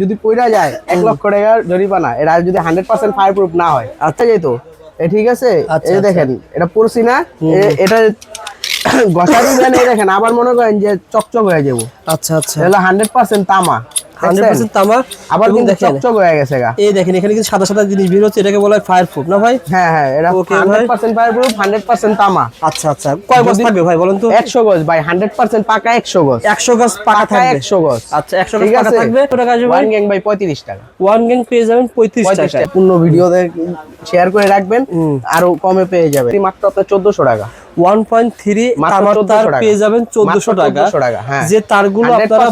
যদি পইরা যায় এক লক্ষ টাকার জরিমানা এটা যদি হান্ড্রেড পার্সেন্ট ফায়ার প্রুফ না হয় আচ্ছা যেত এ ঠিক আছে? আচ্ছা, এই আচ্ছা। দেখেন এটা পড়ছি না এটা গসারি দেখেন আবার মনে করেন যে চকচক হয়ে যাব। আচ্ছা আচ্ছা। এটা হান্ড্রেড পার্সেন্ট তামা। হান্ড্রেড দেখছেন? পার্সেন্ট তামা আবার কিন্তু চকচক হয়ে গেছে গা। এই দেখেন এখানে কিন্তু সাদা সাদা জিনিস বের হচ্ছে এটাকে বলা হয় না ভাই? হ্যাঁ হ্যাঁ এটা ভাই। তামা। আচ্ছা আচ্ছা কয় গজ থাকবে ভাই বলেন তো? একশো গজ ভাই হান্ড্রেড পার্সেন্ট পাকা একশো গজ। একশো গজ পাকা পাকা থাকবে। গজ। আচ্ছা একশো গজ পাকা থাকবে। কত টাকা আসবে ওয়ান গ্যাং ভাই পঁয়ত্রিশ টাকা। ওয়ান গ্যাং পেয়ে যাবেন পঁয়ত্রিশ পঁয়ত্রিশ টাকা। টাকা পূর্ণ ভিডিও শেয়ার করে রাখবেন। আরও কমে পেয়ে যাবে। মাত্র আপনার চোদ্দশো টাকা। ওয়ান পয়েন্ট থ্রি তামার তার পেয়ে যাবেন চোদ্দশো টাকা। 1400 টাকা, হ্যাঁ। যে তারগুলো আপনারা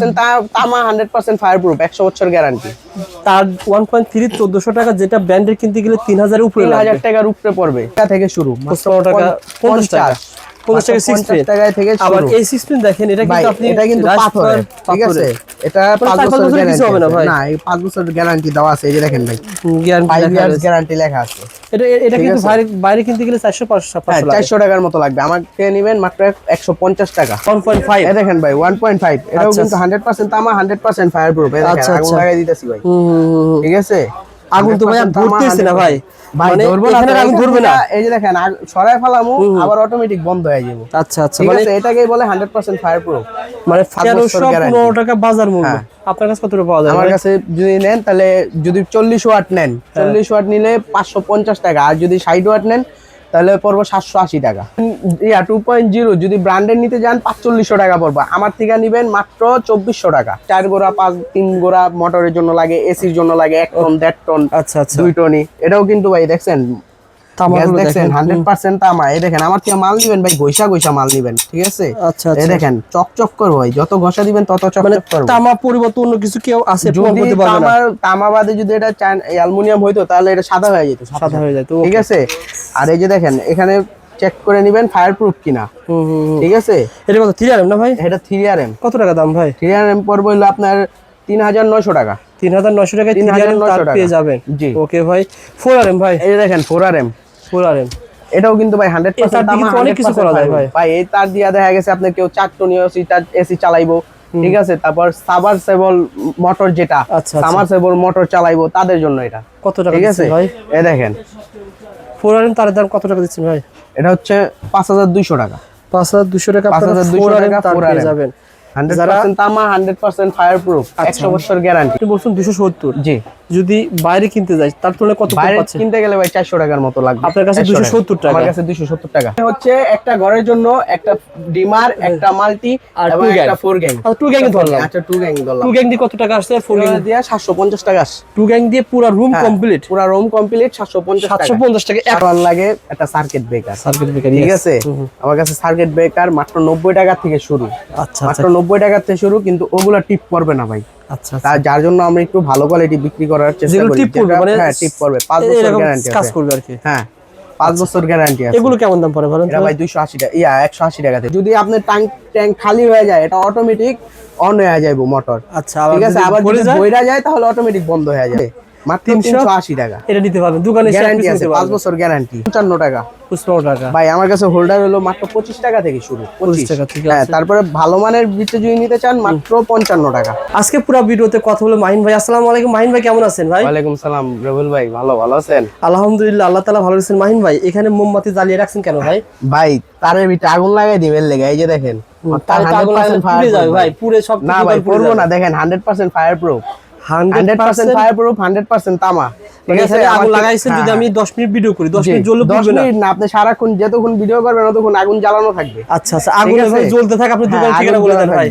তামা হান্ড্রেড পার্সেন্ট ফায়ার প্রুফ একশো বছর গ্যারান্টি তার ওয়ান পয়েন্ট থ্রি চোদ্দশো টাকা যেটা ব্র্যান্ডের কিনতে গেলে তিন হাজার উপরে হাজার টাকার উপরে পড়বে। থেকে শুরু। পনেরো টাকা। পঞ্চাশ। টাকা থেকে আবার এই দেখেন এটা কিন্তু আপনি এটা কিন্তু রাইস ঠিক আছে? এটা পাঁচ চার পাঁচ বছর বছরের কিছু হবে না ভাই। না এই পাঁচ গ্যারান্টি দেওয়া আছে এই যে দেখেন ভাই। হুম, guarantee ফাইভ লেখা ইয়ার্স রয়েছে। গ্যারান্টি লেখা আছে। এটা এটা কিন্তু বাইরে বাইরে কিনতে গেলে চারশো পাঁচশো পাঁচশো লাগে। চারশো টাকার মতো লাগবে। আমাকে নেবেন মাত্র একশো পঞ্চাশ টাকা। ওয়ান পয়েন্ট ফাইভ এই দেখেন ভাই ওয়ান পয়েন্ট ফাইভ এটাও আচ্ছা, কিন্তু হান্ড্রেড পার্সেন্ট তামা হান্ড্রেড পার্সেন্ট ফায়ার প্রুফ আচ্ছা, আগুন আচ্ছা। লাগাই দিতেছি ভাই। ঠিক আছে? আগুন তো ভাই আর 100% তামা, ধরতেছে না ভাই। মানে এখানে আগুন ধরবে না। এই যে দেখেন সরাই ফেলামু আবার অটোমেটিক বন্ধ হয়ে যাব আচ্ছা আচ্ছা মানে এটাকেই বলে ফায়ার প্রুফ মানে টাকা বাজার মূল্য হ্যাঁ। আপনার কাছে কত পাওয়া যায় আমার কাছে যদি নেন তাহলে যদি চল্লিশ ওয়াট নেন হ্যাঁ। চল্লিশ ওয়াট নিলে পাঁচশো পঞ্চাশ টাকা আর যদি ষাট ওয়াট নেন তাহলে পড়ব সাতশো আশি টাকা। ইয়া টু পয়েন্ট জিরো যদি ব্র্যান্ডের নিতে যান পাঁচচল্লিশশো টাকা পড়ব। আমার থেকে নিবেন মাত্র চব্বিশশো টাকা। চার গোড়া পাঁচ তিন গোড়া মোটরের জন্য লাগে এসির জন্য লাগে এক টন দেড় টন আচ্ছা আচ্ছা। দুই টনই। এটাও কিন্তু ভাই দেখছেন? দেখেন। হান্ড্রেড পার্সেন্ট তামা। এই দেখেন আমার থেকে মাল নিবেন ভাই ঘষা ঘষা মাল নিবেন ঠিক আছে? আচ্ছা এই আচ্ছা দেখেন চকচক করব ভাই যত ঘষা দিবেন তত মানে চকচক করব। তামা পরিবর্তে অন্য কিছু কেউ আছে যদি তামার তামা বাদে যদি এটা অ্যালুমিনিয়াম হইতো তাহলে এটা সাদা হয়ে যেত সাদা হয়ে যায় তো ঠিক আছে? আর এই যে দেখেন এখানে চেক করে নেবেন ফায়ার প্রুফ কিনা। ঠিক আছে? এটা কত থ্রি আর এম না ভাই? এটা থ্রি আর এম কত টাকা দাম ভাই? থ্রি আর এম পড়বে হলো আপনার তিন হাজার নয়শো টাকা। তিন হাজার নয়শো টাকায় তিন হাজার তার টাকা। পেয়ে যাবেন। জি। ওকে ভাই। ফোর আর এম ভাই? এই যে দেখেন four R M four R M এটাও কিন্তু ভাই হান্ড্রেড এই দাম দিয়ে অনেক কিছু করা যায় ভাই। ভাই এই তার দিয়া দেখা গেছে আপনার কেউ চার টনীয় এসি এসি চালাইবো। ঠিক আছে? তারপর সাবারসেবল মোটর যেটা আচ্ছা, আচ্ছা। সামারসেবল মোটর চালাইবো তাদের জন্য এটা। কত টাকা ঠিক আছে? ভাই? এই দেখেন। ফোর আর এম তার দাম কত টাকা দিচ্ছেন ভাই? এটা হচ্ছে পাঁচ হাজার দুইশো টাকা। পাঁচ হাজার দুশো টাকা আপনারা 5,200 ফোর আর এম টাকা তার 4RM পেয়ে যাবেন। হান্ড্রেড যারা- পার্সেন্ট তামা হান্ড্রেড পার্সেন্ট ফায়ার প্রুফ একশো বছর গ্যারান্টি আপনি বলছেন দুশো সত্তর। জি। যদি বাইরে কিনতে যাই তার তুলনায় কত কম বাইরে পাচ্ছে কিনতে গেলে ভাই চারশো টাকার মতো লাগবে। আপনার কাছে 100 270 টাকা। আমার কাছে দুশো সত্তর টাকা। হচ্ছে একটা ঘরের জন্য একটা ডিমার একটা মাল্টি আর এবং two ফোর গ্যাং আর two ধরলাম। আচ্ছা টু গ্যাং ধরলাম। টু গ্যাং দিয়ে কত টাকা আসছে? ফোর গ্যাং দিয়ে সাতশো পঞ্চাশ টাকা টু গ্যাং দিয়ে পুরো রুম হ্যাঁ, কমপ্লিট পুরা রুম কমপ্লিট সাতশো পঞ্চাশ সাতশো পঞ্চাশ টাকা। এক এখন লাগে একটা সার্কিট ব্রেকার সার্কিট ব্রেকার ঠিক আছে? আমার কাছে সার্কিট ব্রেকার মাত্র নব্বই টাকা থেকে শুরু। আচ্ছা মাত্র আচ্ছা। নব্বই টাকা থেকে শুরু কিন্তু ওগুলা টিপ করবে না ভাই। আচ্ছা যার জন্য আমরা একটু ভালো কোয়ালিটি বিক্রি করার চেষ্টা করি। টিপ করবে মানে হ্যাঁ টিপ করবে। বছর গ্যারান্টি কাজ করবে আর কি। হ্যাঁ পাঁচ বছর গ্যারান্টি আছে। এগুলো কেমন দাম পড়ে বলেন এটা ভাই দুইশো আশি টাকা ইয়া একশো আশি টাকাতে যদি আপনার ট্যাঙ্ক ট্যাঙ্ক খালি হয়ে যায় এটা অটোমেটিক অন হয়ে যাবে মোটর আচ্ছা ঠিক আছে? আবার যদি বইরা যায় তাহলে অটোমেটিক বন্ধ হয়ে যাবে। মাত্র 300 তিনশো আশি টাকা। এটা নিতে পারবেন। দোকানে গ্যারান্টি আছে বছর গ্যারান্টি পঞ্চান্ন টাকা। পঁচপান্ন টাকা। ভাই আমার কাছে হোল্ডার হলো মাত্র পঁচিশ টাকা থেকে শুরু পঁচিশ টাকা থেকে হ্যাঁ তারপরে ভালো মানের বিচে যদি নিতে চান মাত্র পঞ্চান্ন টাকা। আজকে পুরো ভিডিওতে কথা হলো মাহিন ভাই। আসসালামু আলাইকুম। মাহিন ভাই কেমন আছেন ভাই? ওয়ালাইকুম সালাম রবুল ভাই ভালো ভালো আছেন? আলহামদুলিল্লাহ আল্লাহ ভালো আছেন মাহিন ভাই এখানে মোমবাতি জ্বালিয়ে রাখছেন কেন ভাই? ভাই তারের ভিতরে আগুন লাগাই দিবেন লেগে। এই যে দেখেন তাহলে আগুন লাগলে 100% fire পুড়ে যাবে proof ভাই পুড়ে সব না ভাই পড়ব না দেখেন hundred percent fireproof hundred hundred percent fireproof তামা। আগুন লাগাইছেন যদি হ্যাঁ, আমি দশ মিনিট ভিডিও করি দশ জি, মিনিট জ্বললে পুড়বে না। মিনিট না আপনি সারাক্ষণ যতক্ষণ ভিডিও করবেন ততক্ষণ আগুন জ্বালানো থাকবে। আচ্ছা আচ্ছা আগুন এভাবে জ্বলতে থাকে আপনি হ্যাঁ, ঠিকানা বলে দেন ভাই।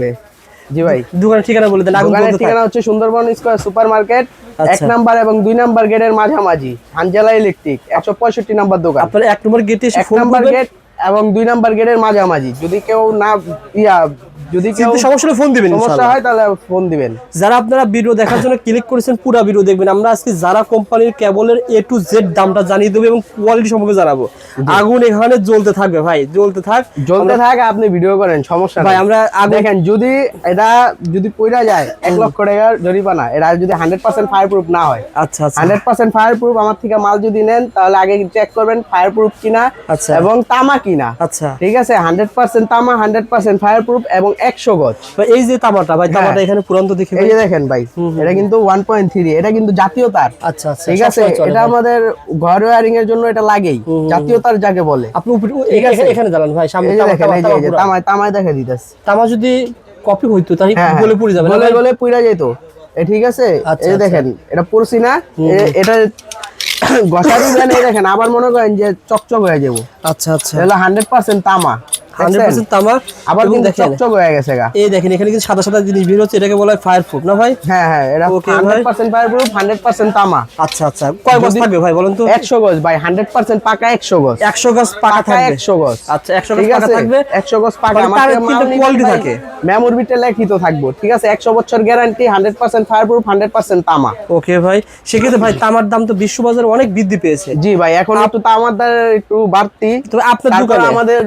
জি ভাই। দোকানের ঠিকানা বলে দেন আগুন দোকানের ঠিকানা হচ্ছে সুন্দরবন স্কয়ার সুপার মার্কেট এক আচ্ছা। নাম্বার এবং দুই নাম্বার গেটের মাঝামাঝি হানজেলা ইলেকট্রিক একশো পঁয়ষট্টি নাম্বার দোকান। আপনার এক নম্বর গেটে এক নাম্বার গেট এবং দুই নাম্বার গেটের মাঝামাঝি। যদি কেউ না ইয়া যদি কেউ সমস্যা হলে ফোন দিবেন সমস্যা। হয় তাহলে ফোন দিবেন। যারা আপনারা ভিডিও দেখার জন্য ক্লিক করেছেন পুরো ভিডিও দেখবেন। আমরা আজকে যারা কোম্পানির কেবলের এ টু জেড দামটা জানিয়ে দেবো এবং কোয়ালিটি সম্পর্কে জানাব। আগুন এখানে জ্বলতে থাকবে ভাই জ্বলতে থাক। জ্বলতে থাকে আপনি ভিডিও করেন সমস্যা ভাই আমরা দেখেন যদি এটা যদি পইরা যায় এক লক্ষ টাকার জরিমানা এটা যদি হান্ড্রেড পার্সেন্ট ফায়ার প্রুফ না হয়। আচ্ছা আচ্ছা। হান্ড্রেড পার্সেন্ট ফায়ার প্রুফ আমার থেকে মাল যদি নেন তাহলে আগে চেক করবেন ফায়ার প্রুফ কিনা আচ্ছা। এবং তামা কিনা। আচ্ছা। ঠিক আছে? হান্ড্রেড পার্সেন্ট তামা হান্ড্রেড পার্সেন্ট ফায়ার প্রুফ এবং একশো গজ। এই যে তামাটা ভাই তামাটা হ্যাঁ। এখানে পুরান্ত দেখি এই যে দেখেন ভাই এটা কিন্তু ওয়ান পয়েন্ট থ্রি এটা কিন্তু জাতীয় তার। আচ্ছা আচ্ছা ঠিক আছে? এটা আমাদের ঘর ওয়ারিং এর জন্য এটা লাগেই জাতীয় তার যাকে বলে। আপনি। এখানে- জ্বালান ভাই সামনে তামায় তামায় দেখে দিতেছে। তামা যদি কপি হইতো হ্যাঁ গলে পড়ে যাবে গলে গলে যেত। এ ঠিক আছে? আচ্ছা, এই আচ্ছা। দেখেন এটা পড়ছি না। এটা এই দেখেন আবার মনে করেন যে চকচক হয়ে যাব। আচ্ছা আচ্ছা। এটা হান্ড্রেড পার্সেন্ট তামা। হান্ড্রেড দেখছেন? পার্সেন্ট তামা আবার কিন্তু চকচক হয়ে গেছে গা। এই দেখেন এখানে কিন্তু সাদা সাদা জিনিস বের হচ্ছে এটাকে বলা হয় ফায়ার প্রুফ না ভাই? হ্যাঁ হ্যাঁ এটা Okay, হান্ড্রেড ভাই। Percent fireproof hundred percent তামা। আচ্ছা আচ্ছা কয় গজ থাকবে ভাই বলুন তো? একশো গজ ভাই হান্ড্রেড পার্সেন্ট পাকা একশো গজ। একশো গজ পাকা পাকা থাকবে। একশো গজ। আচ্ছা একশো গজ পাকা থাকবে। একশো গজ পাকা মানে আমার তার থেকে মাল কিন্তু নিবেন থাকে। মেমোর লেখিত থাকব। ঠিক আছে? একশো বছর guarantee hundred percent fireproof hundred percent তামা। ওকে ভাই। সেক্ষেত্রে ভাই তামার দাম তো বিশ্ববাজারে অনেক বৃদ্ধি পেয়েছে। জি ভাই এখন একটু তামার দাম একটু বাড়তি। তবে আপনার দোকানে? আমাদের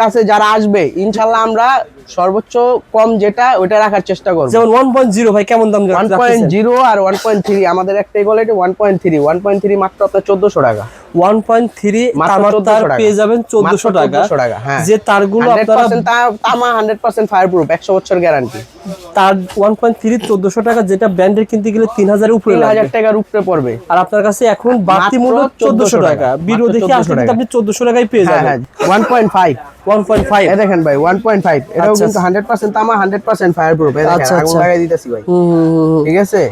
কাছে যারা আসবে ইনশাল্লাহ আমরা সর্বোচ্চ কম যেটা ওইটা রাখার চেষ্টা করব যেমন ওয়ান পয়েন্ট জিরো ভাই কেমন দাম ওয়ান পয়েন্ট জিরো আর ওয়ান পয়েন্ট থ্রি আমাদের একটাই quality one point three one point three মাত্র আপনার চোদ্দশো টাকা ওয়ান পয়েন্ট থ্রি মাত্র তামার 1400 তার টাকা। পেয়ে যাবেন চোদ্দশো মাত্র টাকা 1400 টাকা, হ্যাঁ। যে তারগুলো আপনারা তামা হান্ড্রেড পার্সেন্ট ফায়ার প্রুফ একশো বছর গ্যারান্টি তার ওয়ান পয়েন্ট থ্রি চোদ্দশো টাকা যেটা ব্র্যান্ডের কিনতে গেলে তিন হাজারের উপরে তিন লাগবে হাজার টাকার উপরে পড়বে আর আপনার কাছে এখন বাড়তি মূল্য চোদ্দশো 1400 টাকা মাত্র দেখে আসলে আপনি চোদ্দশো টাকায় পেয়ে হ্যাঁ হ্যাঁ যাবেন one point five one point five এ দেখেন ভাই ওয়ান পয়েন্ট ফাইভ এটাও আচ্ছা, কিন্তু হান্ড্রেড পার্সেন্ট তামা হান্ড্রেড পার্সেন্ট ফায়ার প্রুফ আচ্ছা, আগুন আচ্ছা। লাগাই দিতেছি ভাই। ঠিক আছে?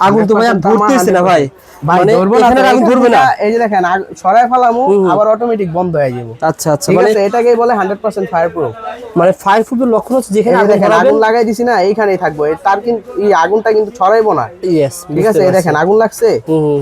আগুন তো ভাই 100% ধরতেছে না ভাই। মানে এখানে আগুন ধরবে না। এই যে দেখেন আগ- ফেলামু আবার অটোমেটিক বন্ধ হয়ে যাব। আচ্ছা আচ্ছা মানে এটাকেই বলে হান্ড্রেড পার্সেন্ট ফায়ার প্রুফ মানে ফায়ার প্রুফের লক্ষণ হচ্ছে যেখানে আগুন দেখেন আগুন লাগাই দিছি না এইখানেই থাকব। তার কিন্তু এই আগুনটা কিন্তু ছড়াইবো না। ইয়েস ঠিক আছে এই দেখেন আগুন লাগছে।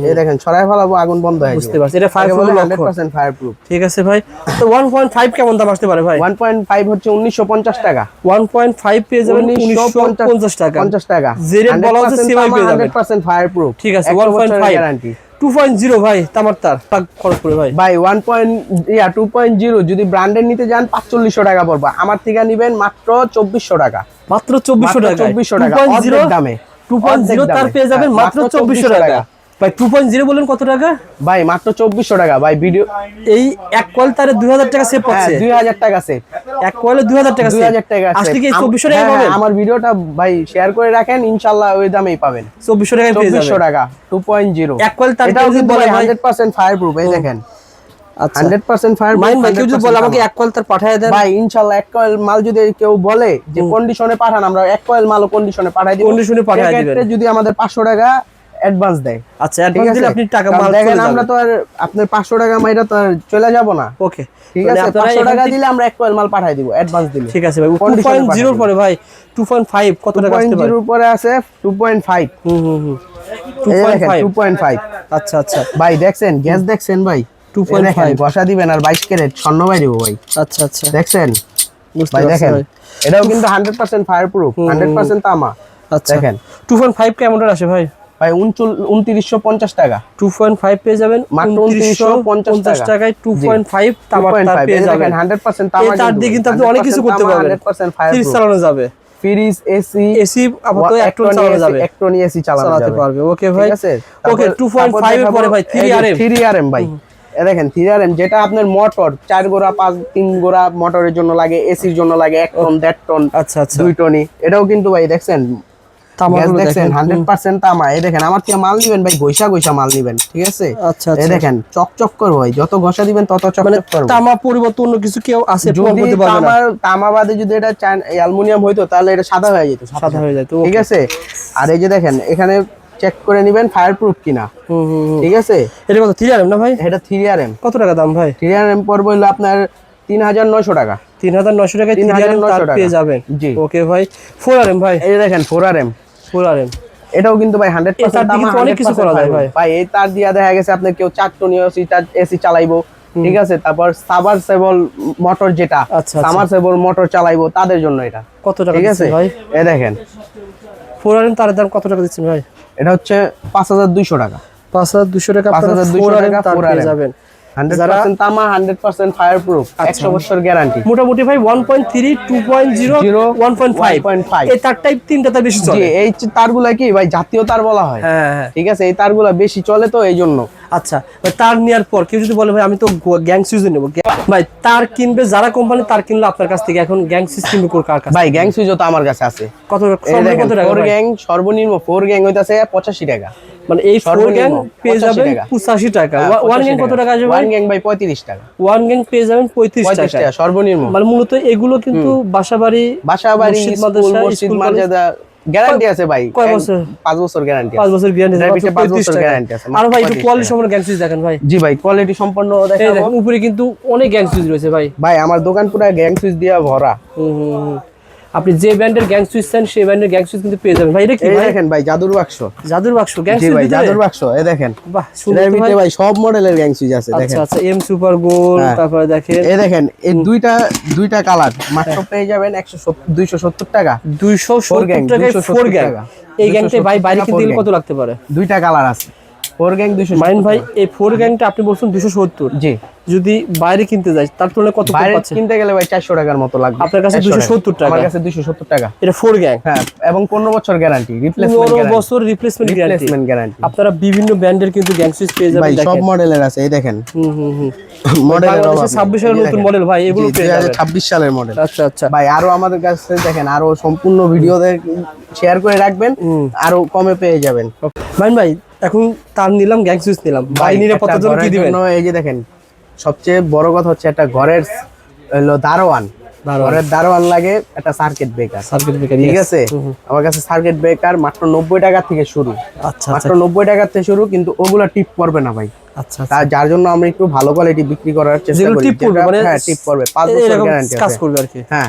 এই দেখেন ছড়ায় ফেলাবো আগুন বন্ধ হয়ে বুঝতে পারছি এটা ফায়ার প্রুফের হান্ড্রেড ফায়ার প্রুফ ঠিক আছে ভাই তো ওয়ান পয়েন্ট ফাইভ কেমন দাম আসতে পারে ভাই? ওয়ান পয়েন্ট ফাইভ হচ্ছে উনিশশো পঞ্চাশ টাকা। ওয়ান পয়েন্ট ফাইভ পেয়ে যাবেন উনিশশো পঞ্চাশ টাকা। পঞ্চাশ টাকা। যে বলা হচ্ছে সেভাবে পেয়ে যাবেন। হান্ড্রেড পার্সেন্ট ফায়ার প্রুফ ঠিক আছে one point five guarantee two point zero ভাই তামার তার খরচ করে ভাই। ভাই 1. ইয়া টু পয়েন্ট জিরো যদি ব্র্যান্ডের নিতে যান পাঁচচল্লিশশো টাকা পড়বে। আমার থেকে নিবেন মাত্র চব্বিশশো টাকা। মাত্র চব্বিশশো মাত্র টাকা 2400 টাকা, দামে। টু পয়েন্ট জিরো অর্ধেক তার পেয়ে যাবেন হ্যাঁ, মাত্র মাত্র চব্বিশশো 2400 টাকা। টাকা। ভাই টু পয়েন্ট জিরো বললেন কত টাকা? ভাই মাত্র চব্বিশশো টাকা। ভাই ভিডিও এই এক তারে দুই হাজার টাকা সেভ হ্যাঁ পাচ্ছে দুই হাজার টাকা সেভ এক কয়েলে দুই হাজার টাকা দুই হাজার টাকা। আসলে কি চব্বিশশো টাকা হ্যাঁ, হ্যাঁ, পাবেন? আমার ভিডিওটা ভাই শেয়ার করে রাখেন ইনশাল্লাহ ওই দামেই পাবেন। চব্বিশশো পেয়ে চব্বিশশো টাকা টু পয়েন্ট জিরো এক কয়েল তার এটাও কিন্তু হান্ড্রেড পার্সেন্ট ফায়ার প্রুফ এই দেখেন। হান্ড্রেড পার্সেন্ট ফায়ার মাইন ভাই কেউ যদি বলে আমাকে এক কয়েল তার পাঠায় দেন। ভাই ইনশাল্লাহ এক কয়েল মাল যদি কেউ বলে যে কন্ডিশনে পাঠান আমরা এক কয়েল মালও কন্ডিশনে পাঠাই এ পাঠায় সেক্ষেত্রে দিবেন। যদি আমাদের পাঁচশো টাকা অ্যাডভান্স দেয়। আচ্ছা অ্যাডভান্স দিলে আপনি টাকা মাল দেখেন আমরা তো আর আপনার পাঁচশো টাকা মাইরা তো আর চলে যাব না। ওকে। ঠিক আছে আপনারা পাঁচশো এখান টাকা দিলে আমরা এক কয়েল মাল পাঠাই দিব অ্যাডভান্স দিলে। ঠিক আছে ভাই টু Condition এ পয়েন্ট পাঠায় জিরোর দিবেন। পরে ভাই টু পয়েন্ট ফাইভ কত টাকা আসতে পারে? জিরোর পরে আছে two point five hmm hmm hmm. Two এই পয়েন্ট দেখেন ফাইভ টু পয়েন্ট ফাইভ আচ্ছা আচ্ছা। ভাই দেখছেন গ্যাস দেখছেন ভাই? 2.5 এই দেখেন, বসা দিবেন আর বাইশ ক্যারেট স্বর্ণ বাই দিব ভাই। আচ্ছা আচ্ছা। দেখছেন? ভাই দেখেন এটাও কিন্তু hundred percent fireproof hundred percent তামা। আচ্ছা। দেখেন। টু পয়েন্ট ফাইভ কেমনটার আসে ভাই? ভাই উনত্রিশশো পঞ্চাশ টাকা। টু পয়েন্ট ফাইভ পেয়ে যাবেন মাত্র উনত্রিশশো পঞ্চাশ টাকা। টাকায় টু পয়েন্ট ফাইভ তামার পেয়ে যাবেন। হান্ড্রেড পার্সেন্ট তার দিয়ে কিন্তু আপনি অনেক কিছু করতে পারবেন। হান্ড্রেড পার্সেন্ট ফ্রিজ চালানো যাবে। ফ্রিজ এসি এসি আপাতত একটু চালানো যাবে। ইলেকট্রনিক এসি চালাতে পারবে। ওকে ভাই। ওকে টু পয়েন্ট ফাইভ এর পরে ভাই three R M three R M ভাই। দেখেন থ্রি আর এম যেটা আপনার মোটর চার গোড়া পাঁচ তিন গোড়া মোটরের জন্য লাগে এসির জন্য লাগে এক টন দেড় টন আচ্ছা আচ্ছা। দুই টনি এটাও কিন্তু ভাই দেখছেন দেখেন। হান্ড্রেড পার্সেন্ট তামা। এই দেখেন আমার থেকে মাল নিবেন ভাই ঘষা ঘষা মাল নিবেন ঠিক আছে? আচ্ছা এই আচ্ছা দেখেন চকচক করব ভাই যত ঘষা দিবেন তত মানে চকচক করব তামা পরিবর্তন অন্য কিছু কেউ আছে যদি করতে পারবে না তামার তামা যদি এটা অ্যালুমিনিয়াম হইতো তাহলে এটা সাদা হয়ে যেত সাদা। হয়ে যায় ঠিক আছে? আর এই যে দেখেন এখানে চেক করে নেবেন ফায়ার প্রুফ কিনা। ঠিক আছে? এটা কত থ্রি আর এম না ভাই? এটা থ্রি আর এম কত টাকা দাম ভাই? থ্রি আর এম পড়বে হলো আপনার তিন হাজার নয়শো টাকা। তিন হাজার নয়শো টাকায় এম 3900 তার টাকা। পেয়ে যাবেন। জি। ওকে ভাই। ফোর আর এম ভাই। এই দেখেন four R M four R এটাও কিন্তু ভাই হান্ড্রেড এই তার অনেক কিছু করা যায় ভাই। ভাই এই তার দিয়া দেখা গেছে আপনার কেউ চার টনি এসি চালাইবো। ঠিক আছে? তারপর সাবার সেবল মোটর যেটা আচ্ছা, আচ্ছা। সেবল মোটর চালাইবো তাদের জন্য এটা। কত টাকা ঠিক আছে? ভাই? এই দেখেন। ফোর আর তার দাম কত টাকা দিচ্ছেন ভাই? এটা হচ্ছে পাঁচ হাজার দুইশো টাকা। পাঁচ হাজার দুশো টাকা 5200 ফোর আর টাকা তার পেয়ে যাবেন। তামা হান্ড্রেড পার্সেন্ট ফায়ার প্রুফ। একশো বছর গ্যারান্টি মোটামুটি ভাই one point three two point zero zero one point five 1.5 এই তার টাইপ তিনটা তার বেশি চলে। এই তারগুলা কি ভাই জাতীয় তার বলা হয়। হ্যাঁ হ্যাঁ। ঠিক আছে এই তারগুলা বেশি চলে তো এই জন্য আচ্ছা তার নেওয়ার পর কেউ যদি বলে ভাই আমি তো গ্যাং সুইজ নেব। ভাই তার কিনবে যারা কোম্পানি তার কিনলো আপনার কাছ থেকে। এখন গ্যাং সুইজ কিনবে কোর কার কাছে ভাই গ্যাং সুইচও তো আমার কাছে আছে। কত কত টাকা ফোর গ্যাং সর্বনিম্ন ফোর গ্যাং হইতাছে পঁচাশি টাকা। মানে এই ফোর গ্যাং পেয়ে 85 যাবেন টাকা। পঁচাশি টাকা। ওয়ান 85 গ্যাং কত টাকা। আসবে ওয়ান গ্যাং ভাই পঁয়ত্রিশ টাকা। ওয়ান গ্যাং পেয়ে যাবেন পঁয়ত্রিশ পঁয়ত্রিশ টাকা টাকা সর্বনিম্ন। মানে মূলত এগুলো কিন্তু বাসাবাড়ি বাসাবাড়ি বাসা বাড়ি মসজিদ, মাদ্রাসা, স্কুল, কলেজ। গ্যারান্টি আছে ভাই। কয় বছর? পাঁচ বছর গ্যারান্টি পাঁচ বছর গ্যারান্টি আছে 5 বছর গ্যারান্টি আছে, আর ভাই একটু কোয়ালিটি 35 সম্পন্ন গ্যাং সুইচ দেখেন ভাই। জি ভাই কোয়ালিটি সম্পন্ন দেখেন উপরে কিন্তু অনেক গ্যাং সুইচ রয়েছে ভাই। ভাই আমার দোকান পুরো গ্যাং সুইচ দিয়ে ভরা। হুম, হুম। আপনি যে ব্র্যান্ডের গ্যাং সুইচ চান সেই ব্র্যান্ডের গ্যাং সুইচ কিন্তু পেয়ে যাবেন। ভাই এটা কি ভাই? দেখেন ভাই জাদুর বাক্স। জাদুর বাক্স গ্যাং সুইচ ভাই জাদুর বাক্স এই দেখেন। বাহ সুন্দর ভাই। ভাই সব মডেলের গ্যাং সুইচ আছে আচ্ছা দেখেন। আচ্ছা আচ্ছা এম সুপার গোল হ্যাঁ। তারপরে দেখেন। এই দেখেন এই দুইটা দুইটা কালার মাত্র পেয়ে যাবেন একশো দুইশো সত্তর টাকা। দুইশো Four gang, সত্তর টাকায় 270 ফোর গ্যাং টাকা। এই গ্যাংটা ভাই বাইরে টাকা কিনতে gang। কত লাগতে পারে? দুইটা কালার আছে। ফোর গ্যাং দুইশো মাইন ভাই এই ফোর গ্যাংটা আপনি বলছেন দুশো সত্তর। জি। যদি বাইরে কিনতে যাই তার তুলনায় কত কম বাইরে কিনতে গেলে ভাই চারশো টাকার মতো লাগবে। আপনার কাছে 100 270 টাকা। আমার কাছে দুইশো সত্তর টাকা। এটা ফোর গ্যাং হ্যাঁ এবং পনেরো বছর গ্যারান্টি পনেরো বছর রিপ্লেসমেন্ট রিপ্লেসমেন্ট গ্যারান্টি আপনারা বিভিন্ন ব্র্যান্ডের কিন্তু গ্যাং সুইচ পেয়ে যাবেন সব মডেলের আছে এই দেখেন। হুম হুম হুম। 26 সালের নতুন মডেল ভাই এগুলো ছাব্বিশ সালের মডেল আচ্ছা আচ্ছা। ভাই আরও আমাদের কাছে দেখেন আরও সম্পূর্ণ ভিডিও শেয়ার করে রাখবেন আরও কমে পেয়ে যাবেন। মাইন ভাই এখন তার নিলাম গ্যাং সুইচ নিলাম। ভাই নিরাপত্তার জন্য কি দিবেন? এই যে দেখেন সবচেয়ে বড় কথা হচ্ছে একটা ঘরের হলো দারোয়ান। ঘরের দারোয়ান লাগে একটা সার্কিট ব্রেকার সার্কিট ব্রেকার ঠিক আছে? আমার কাছে সার্কিট ব্রেকার মাত্র নব্বই টাকা থেকে শুরু। আচ্ছা মাত্র নব্বই টাকা থেকে শুরু কিন্তু ওগুলা টিপ করবে না ভাই। আচ্ছা যার জন্য আমরা একটু ভালো কোয়ালিটি বিক্রি করার চেষ্টা করি টিপ করবে মানে হ্যাঁ টিপ করবে। পাঁচ বছর গ্যারান্টি কাজ করবে আর কি। হ্যাঁ।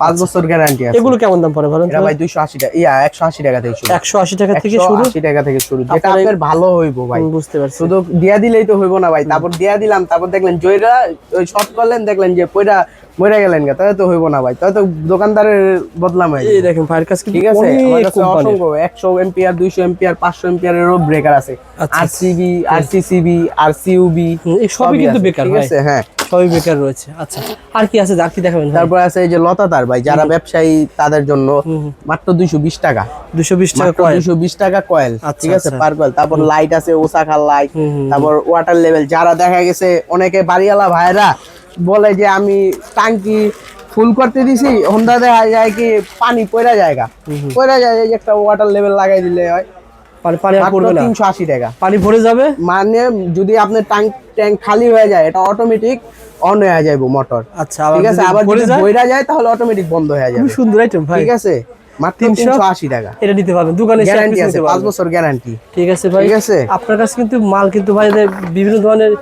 পাঁচ বছর গ্যারান্টি আছে। এগুলো কেমন দাম পড়ে বলেন এটা ভাই দুইশো আশি টাকা ইয়া একশো আশি টাকা থেকে শুরু। একশো আশি টাকা থেকে শুরু? 180 টাকা থেকে শুরু। যেটা আপনার ভালো হইব ভাই। বুঝতে পারছি। শুধু দিয়া দিলেই তো হইব না ভাই। তারপর দিয়া দিলাম তারপর দেখলেন জয়রা ওই শর্ট করলেন দেখলেন যে পয়রা মরে গেলেন গা তো হইব না ভাই তো দোকানদারের বদলাম এই। দেখেন কাছে কিন্তু ঠিক আছে আমার কাছে অসংখ্য একশো এম্পিয়ার দুইশো এম্পিয়ার পাঁচশো এম্পিয়ারেরও ব্রেকার আছে। আচ্ছা। আরসিবি আরসিসিবি আরসিউবি এই সবই কিন্তু বেকার ঠিক আছে হ্যাঁ। সবই বেকার রয়েছে আচ্ছা। আর কি আছে আর কি দেখাবেন তারপর আছে এই যে লতাতার ভাই যারা ব্যবসায়ী তাদের জন্য মাত্র দুইশো বিশ টাকা। দুশো বিশ টাকা মাত্র কয়েল দুইশো বিশ টাকা কয়েল আচ্ছা, ঠিক আছে আচ্ছা। পার কয়েল তারপর লাইট আছে ওসাকার লাইট তারপর ওয়াটার লেভেল যারা দেখা গেছে অনেকে বাড়িওয়ালা ভাইরা বলে যে আমি টাঙ্কি ফুল করতে দিছি হোন্ডা দেখা যায় কি পানি পড়া জায়গা। পড়া যায় যে একটা ওয়াটার লেভেল লাগাই দিলে হয়। পানি পানি আর পড়বে না। তিনশো আশি টাকা। পানি ভরে যাবে? মানে যদি আপনার ট্যাঙ্ক ট্যাঙ্ক খালি হয়ে যায় এটা অটোমেটিক অন হয়ে যাইব মোটর আচ্ছা ঠিক আছে? আবার যদি যায়? তাহলে অটোমেটিক বন্ধ হয়ে যাবে। খুবই সুন্দর আইটেম ভাই। ঠিক আছে? মাত্র 300 টাকা। এটা নিতে পারবেন। দোকানে গ্যারান্টি আছে নিতে বছর গ্যারান্টি ঠিক আছে ভাই। ঠিক আছে? আপনার কাছে কিন্তু মাল কিন্তু ভাই বিভিন্ন ধরনের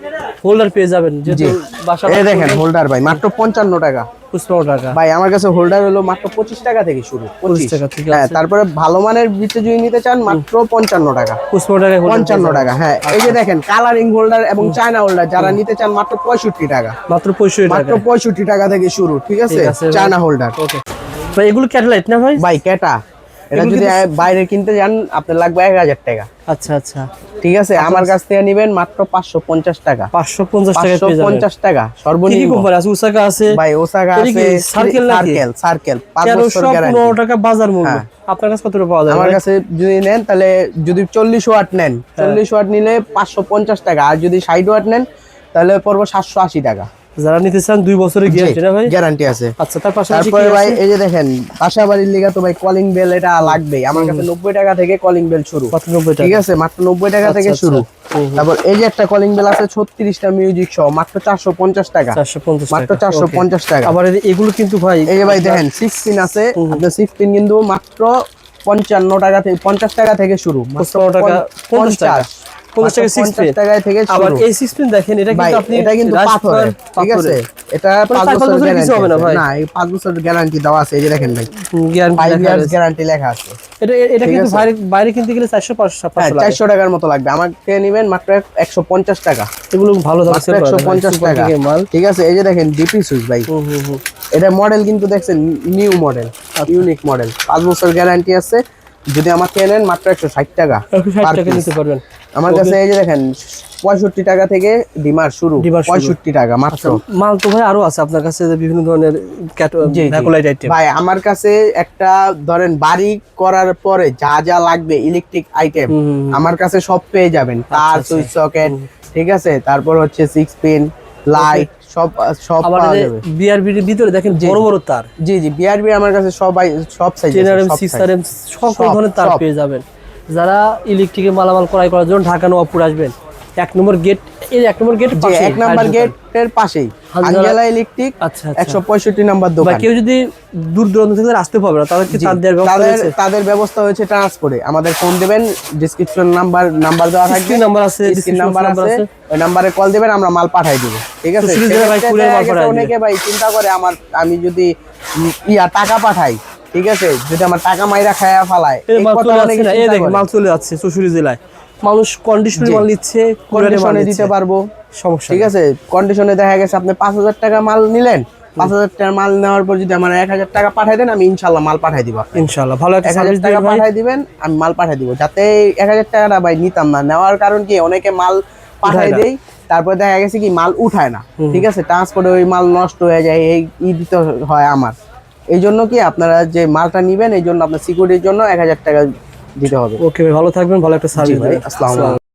হোল্ডার পেয়ে যাবেন যেহেতু বাসা এই দেখেন হোল্ডার ভাই মাত্র পঞ্চান্ন টাকা। পুষ্পাও টাকা। ভাই আমার কাছে হোল্ডার হলো মাত্র পঁচিশ টাকা থেকে শুরু 25 টাকা হ্যাঁ তারপরে ভালো মানের ভিতরে যদি নিতে চান মাত্র পঞ্চান্ন টাকা। পুষ্পাও টাকা holder পঞ্চান্ন পেয়ে যাবেন। টাকা হ্যাঁ। এই যে দেখেন কালারিং হোল্ডার এবং চায়না হোল্ডার যারা নিতে চান মাত্র পঁয়ষট্টি টাকা। মাত্র পঁয়ষট্টি মাত্র টাকা পঁয়ষট্টি টাকা থেকে শুরু ঠিক আছে। চায়না হোল্ডার ওকে ভাই এগুলো ক্যাটালাইট না ভাই ভাই কেটা। এটা যদি বাইরে কিনতে যান আপনার লাগবে এক হাজার টাকা। আচ্ছা আচ্ছা। ঠিক আছে? আমার কাছ থেকে নিবেন মাত্র পাঁচশো পঞ্চাশ টাকা। পাঁচশো পঞ্চাশ টাকা পঞ্চাশ টাকা সর্বনিম্ন। আছে? উসাকা আছে। ভাই ওসাকা আছে সার্কেল সার্কেল সার্কেল তেরোশো পনেরো টাকা বাজার মূল্য? হ্যাঁ। আপনার কাছে কত পাওয়া যাবে? আমার কাছে যদি নেন তাহলে যদি চল্লিশ ওয়াট নেন হ্যাঁ। চল্লিশ ওয়াট নিলে পাঁচশো পঞ্চাশ টাকা। আর যদি ষাট ওয়াট নেন তাহলে পড়ব সাতশো আশি টাকা। যারা নিতে চান দুই বছরের গ্যারান্টি না ভাই। গ্যারান্টি আছে। আচ্ছা তার পাশাপাশি তারপরে ভাই এই যে দেখেন বাড়ির লিগা তো ভাই কলিং বেল এটা লাগবেই। আমার কাছে নব্বই টাকা থেকে কলিং বেল শুরু। মাত্র নব্বই ঠিক টাকা আছে? মাত্র নব্বই টাকা থেকে আচ্ছা, শুরু। হুম। তারপর এই যে একটা কলিং বেল আছে ছত্রিশটা মিউজিক সহ মাত্র চারশো পঞ্চাশ টাকা। চারশো পঞ্চাশ মাত্র টাকা। চারশো Okay. পঞ্চাশ টাকা। আবার এগুলো কিন্তু ভাই এই যে ভাই দেখেন সিক্সটিন আছে। আপনার সিক্সটিন কিন্তু মাত্র পঞ্চান্ন টাকা থেকে পঞ্চাশ টাকা থেকে শুরু। মাত্র পঞ্চান্ন টাকা, পঞ্চাশ। পঞ্চাশ টাকা। পঞ্চাশ টাকা মাত্র 16 টাকা থেকে আবার শুরু এই সিস্টেম দেখেন এটা কিন্তু আপনি এটা কিন্তু রাইস ঠিক আছে? এটা পাঁচ পাঁচ বছর বছরের কিছু হবে না ভাই। না এই পাঁচ বছর গ্যারান্টি দেওয়া আছে এই যে দেখেন ভাই। হুম, guarantee ফাইভ লেখা ইয়ার্স রয়েছে। গ্যারান্টি লেখা আছে। এটা এটা কিন্তু বাইরে বাইরে কিনতে গেলে চারশো পাঁচশো পাঁচশো টাকার মতো লাগবে। আমাকে নিবেন মাত্র একশো পঞ্চাশ টাকা। এগুলো ভালো দাম টাকা। ঠিক আছে? এই যে দেখেন ডিপি সুইচ ভাই। এটা মডেল কিন্তু দেখছেন নিউ মডেল ইউনিক মডেল পাঁচ বছর গ্যারান্টি আছে। যদি আমাকে কেনেন মাত্র একশো ষাট টাকা টাকা নিতে পারবেন। আমার কাছে এই যে দেখেন পঁয়ষট্টি টাকা থেকে ডিমার শুরু। পঁয়ষট্টি টাকা মাত্র। মাল তো ভাই আরও আছে আপনার কাছে বিভিন্ন ধরনের ভাই আমার কাছে একটা ধরেন বাড়ি করার পরে যা যা লাগবে ইলেকট্রিক আইটেম। আমার কাছে সব পেয়ে যাবেন। তার আচ্ছা। সুইচ সকেট ঠিক আছে? তারপর হচ্ছে সিক্স পিন লাইট সব সব পাওয়া যাবে। বিআরবির ভিতরে দেখেন বড় বড় তার। জি জি বিআরবি আমার কাছে সবাই সব সাইজ সকল সব, ধরনের তার পেয়ে যাবেন। যারা ইলেকট্রিকের মালামাল ক্রয় করার জন্য ঢাকা নবাবপুর আসবেন এক নম্বর গেট এই এক নম্বর গেট এক নাম্বার গেটের পাশেই আঞ্জেলা ইলেকট্রিক আচ্ছা আচ্ছা। একশো পঁয়ষট্টি নাম্বার দোকান। কেউ যদি দূর দূরান্ত থেকে আসতে পারবে না তাদেরকে ব্যবস্থা তাদের তাদের ব্যবস্থা হয়েছে ট্রান্সপোর্টে আমাদের ফোন দিবেন ডিসক্রিপশন নাম্বার নাম্বার দেওয়া থাকবে। নাম্বার আছে নাম্বার আছে। ওই নাম্বারে কল দিবেন আমরা মাল পাঠাই দিব। ঠিক আছে। অনেকে ভাই চিন্তা করে আমার আমি যদি ইয়া টাকা পাঠাই ঠিক আছে? যদি আমার টাকা মাইরা খায়া ফালায় এই মাল চলে যাচ্ছে না এই চিন্তা দেখেন মাল চলে যাচ্ছে চৌষট্টি জেলায়। মানুষ কন্ডিশনারি জি। মাল নিচ্ছে কন্ডিশনে দিতে পারব। সমস্যা ঠিক আছে? কন্ডিশনে দেখা গেছে আপনি পাঁচ হাজার টাকা মাল নিলেন। পাঁচ হাজার টাকা মাল নেওয়ার পর যদি আমার এক হাজার টাকা পাঠাই দেন আমি ইনশাল্লাহ মাল পাঠাই দিব। আপনাকে। ইনশাআল্লাহ ভালো এক হাজার টাকা দিবেন পাঠাই দিবেন আমি মাল পাঠাই দিব। যাতে এক হাজার টাকাটা ভাই নিতাম না। নেওয়ার কারণ কি? অনেকে মাল পাঠাই দেই তারপর দেখা গেছে কি মাল উঠায় না। ঠিক আছে? ট্রান্সপোর্টে ওই মাল নষ্ট হয়ে যায় এই দিতে হয় আমার। এই জন্য কি আপনারা যে মালটা নেবেন এই জন্য আপনার সিকিউরিটির জন্য এক হাজার টাকা দিতে হবে ওকে ভালো থাকবেন ভালো একটা সার্ভিস ভাই, আসসালামু।